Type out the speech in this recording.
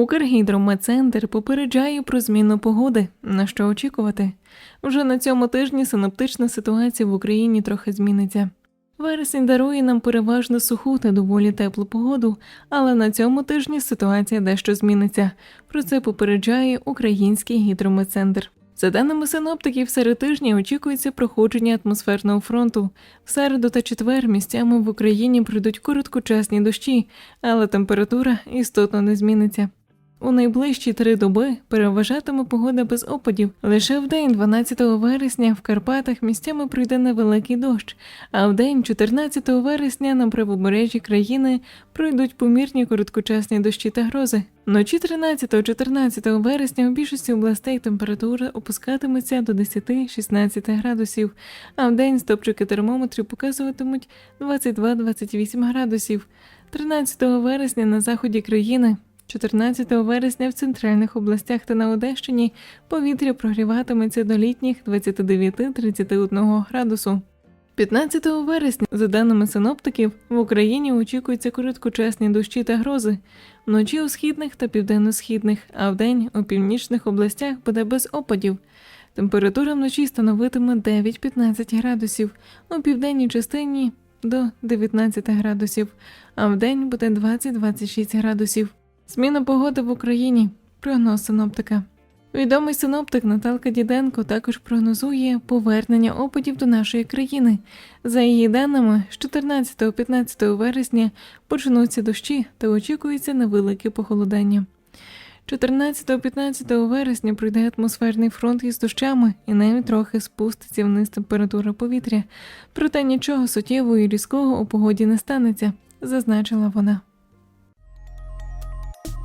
Укргідрометцентр попереджає про зміну погоди. На що очікувати? Вже на цьому тижні синоптична ситуація в Україні трохи зміниться. Вересень дарує нам переважно суху та доволі теплу погоду, але на цьому тижні ситуація дещо зміниться. Про це попереджає Український гідрометцентр. За даними синоптиків, серед тижня очікується проходження атмосферного фронту. В середу та четвер місцями в Україні прийдуть короткочасні дощі, але температура істотно не зміниться. У найближчі три доби переважатиме погода без опадів. Лише в день 12 вересня в Карпатах місцями пройде невеликий дощ, а в день 14 вересня на правобережжі країни пройдуть помірні короткочасні дощі та грози. Вночі 13-14 вересня у більшості областей температура опускатиметься до 10-16 градусів, а в день стопчики термометрів показуватимуть 22-28 градусів. 13 вересня на заході країни 14 вересня в центральних областях та на Одещині повітря прогріватиметься до літніх 29-31 градусу. 15 вересня, за даними синоптиків, в Україні очікуються короткочасні дощі та грози. Вночі у східних та південно-східних, а вдень у північних областях буде без опадів. Температура вночі становитиме 9-15 градусів, у південній частині до 19 градусів, а вдень буде 20-26 градусів. Зміна погоди в Україні. Прогноз синоптика. Відомий синоптик Наталка Діденко також прогнозує повернення опадів до нашої країни. За її даними, з 14-15 вересня почнуться дощі та очікується невелике похолодання. 14-15 вересня пройде атмосферний фронт із дощами і навіть трохи спуститься вниз температура повітря. Проте нічого суттєвого і різкого у погоді не станеться, зазначила вона.